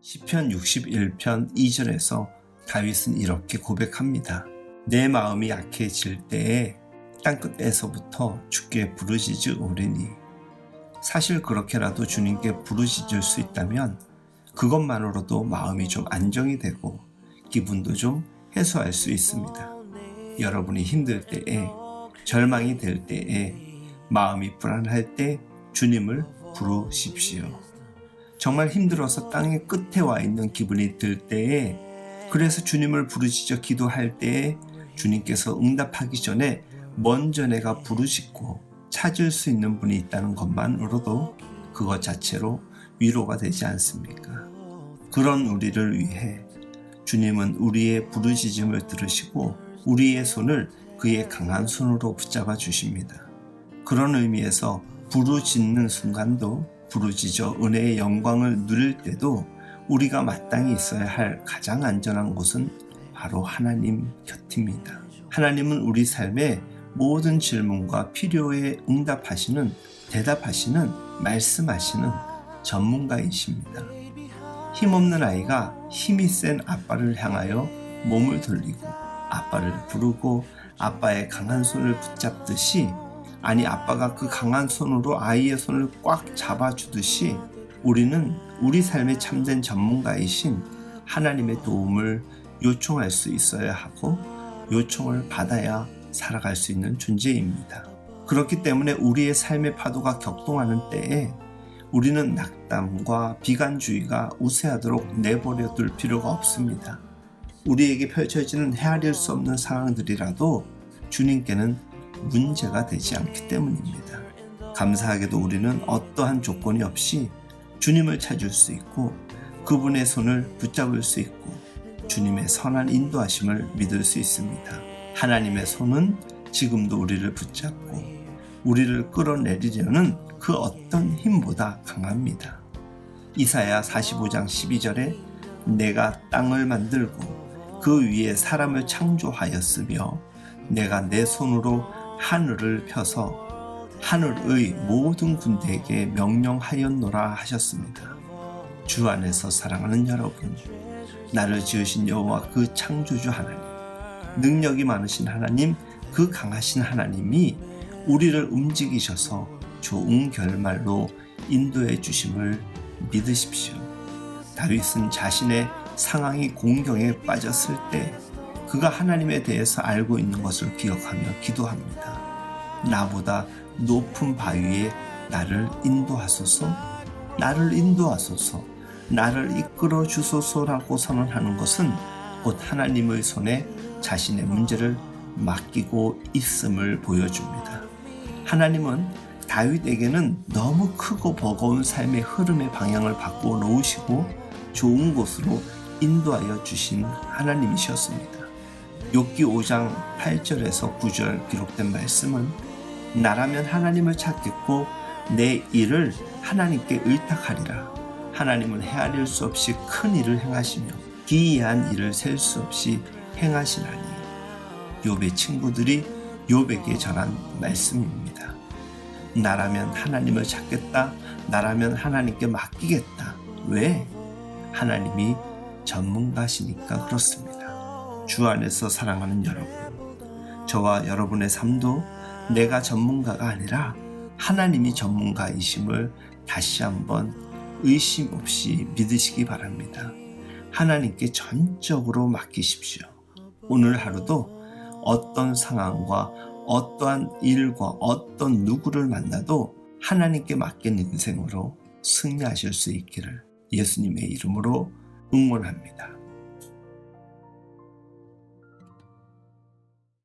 시편 61편 2절에서 다윗은 이렇게 고백합니다. 내 마음이 약해질 때에 땅끝에서부터 주께 부르짖으 오리니 사실 그렇게라도 주님께 부르짖을 수 있다면 그것만으로도 마음이 좀 안정이 되고 기분도 좀 해소할 수 있습니다. 여러분이 힘들 때에 절망이 될 때에 마음이 불안할 때 주님을 부르십시오. 정말 힘들어서 땅의 끝에 와 있는 기분이 들 때에 그래서 주님을 부르짖어 기도할 때에 주님께서 응답하기 전에 먼저 내가 부르짖고 찾을 수 있는 분이 있다는 것만으로도 그것 자체로 위로가 되지 않습니까? 그런 우리를 위해 주님은 우리의 부르짖음을 들으시고 우리의 손을 그의 강한 손으로 붙잡아 주십니다. 그런 의미에서 부르짖는 순간도 부르짖어 은혜의 영광을 누릴 때도 우리가 마땅히 있어야 할 가장 안전한 곳은 바로 하나님 곁입니다. 하나님은 우리 삶의 모든 질문과 필요에 응답하시는, 대답하시는, 말씀하시는 전문가이십니다. 힘없는 아이가 힘이 센 아빠를 향하여 몸을 돌리고 아빠를 부르고 아빠의 강한 손을 붙잡듯이 아니 아빠가 그 강한 손으로 아이의 손을 꽉 잡아주듯이 우리는 우리 삶의 참된 전문가이신 하나님의 도움을 요청할 수 있어야 하고 요청을 받아야 살아갈 수 있는 존재입니다. 그렇기 때문에 우리의 삶의 파도가 격동하는 때에 우리는 낙담과 비관주의가 우세하도록 내버려 둘 필요가 없습니다. 우리에게 펼쳐지는 헤아릴 수 없는 상황들이라도 주님께는 문제가 되지 않기 때문입니다. 감사하게도 우리는 어떠한 조건이 없이 주님을 찾을 수 있고 그분의 손을 붙잡을 수 있고 주님의 선한 인도하심을 믿을 수 있습니다. 하나님의 손은 지금도 우리를 붙잡고 우리를 끌어내리려는 그 어떤 힘보다 강합니다. 이사야 45장 12절에 내가 땅을 만들고 그 위에 사람을 창조하였으며 내가 내 손으로 하늘을 펴서 하늘의 모든 군대에게 명령하였노라 하셨습니다. 주 안에서 사랑하는 여러분, 나를 지으신 여호와 그 창조주 하나님, 능력이 많으신 하나님, 그 강하신 하나님이 우리를 움직이셔서 좋은 결말로 인도해 주심을 믿으십시오. 다윗은 자신의 상황이 공경에 빠졌을 때 그가 하나님에 대해서 알고 있는 것을 기억하며 기도합니다. 나보다 높은 바위에 나를 인도하소서, 나를 인도하소서, 나를 이끌어 주소서라고 선언하는 것은 곧 하나님의 손에 자신의 문제를 맡기고 있음을 보여줍니다. 하나님은 다윗에게는 너무 크고 버거운 삶의 흐름의 방향을 바꾸어 놓으시고 좋은 곳으로 인도하여 주신 하나님이셨습니다. 욥기 5장 8절에서 9절 기록된 말씀은 나라면 하나님을 찾겠고 내 일을 하나님께 의탁하리라. 하나님은 헤아릴 수 없이 큰 일을 행하시며 기이한 일을 셀 수 없이 행하시나니 욥의 친구들이 욥에게 전한 말씀입니다. 나라면 하나님을 찾겠다. 나라면 하나님께 맡기겠다. 왜? 하나님이 전문가시니까 그렇습니다. 주 안에서 사랑하는 여러분, 저와 여러분의 삶도 내가 전문가가 아니라 하나님이 전문가이심을 다시 한번 의심 없이 믿으시기 바랍니다. 하나님께 전적으로 맡기십시오. 오늘 하루도 어떤 상황과 어떠한 일과 어떤 누구를 만나도 하나님께 맡긴 인생으로 승리하실 수 있기를 예수님의 이름으로 응원합니다.